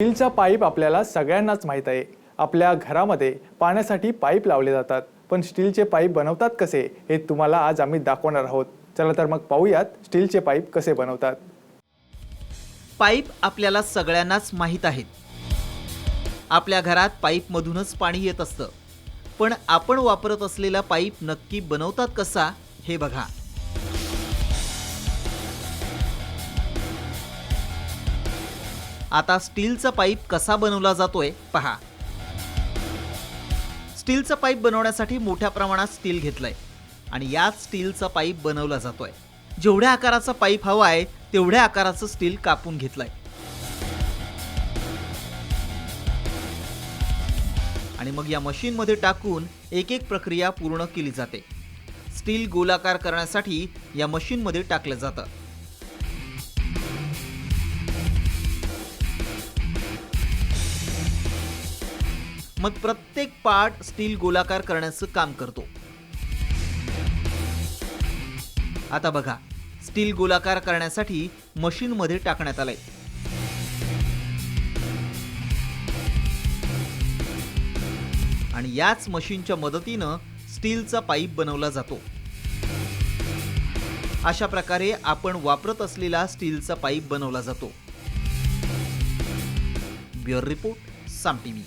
स्टीलचा पाईप आपल्याला सगळ्यांनाच माहीत आहे. आपल्या घरामध्ये पाण्यासाठी पाईप लावले जातात. पण स्टीलचे पाईप बनवतात कसे हे तुम्हाला आज आम्ही दाखवणार आहोत. चला तर मग पाहूयात स्टीलचे पाईप कसे बनवतात. पाईप आपल्याला सगळ्यांनाच माहीत आहेत. आपल्या घरात पाईपमधूनच पाणी येत असतं. पण आपण वापरत असलेला पाईप नक्की बनवतात कसा हे बघा. आता स्टीलचा पाईप कसा बनवला जातोय पहा. स्टीलचा पाईप बनवण्यासाठी मोठ्या प्रमाणात स्टील घेतलंय आणि याच स्टीलचा पाईप बनवला जातोय. जेवढ्या आकाराचा पाईप हवा आहे तेवढ्या आकाराचं स्टील कापून घेतलंय. आणि मग या मशीनमध्ये टाकून एक एक प्रक्रिया पूर्ण केली जाते. स्टील गोलाकार करण्यासाठी या मशीनमध्ये टाकलं जातं. मग प्रत्येक पार्ट स्टील गोलाकार करण्याचं काम करतो. आता बघा स्टील गोलाकार करण्यासाठी मशीनमध्ये टाकण्यात आलंय. आणि याच मशीनच्या मदतीनं स्टीलचा पाईप बनवला जातो. अशा प्रकारे आपण वापरत असलेला स्टीलचा पाईप बनवला जातो. Bureau report Saam TV.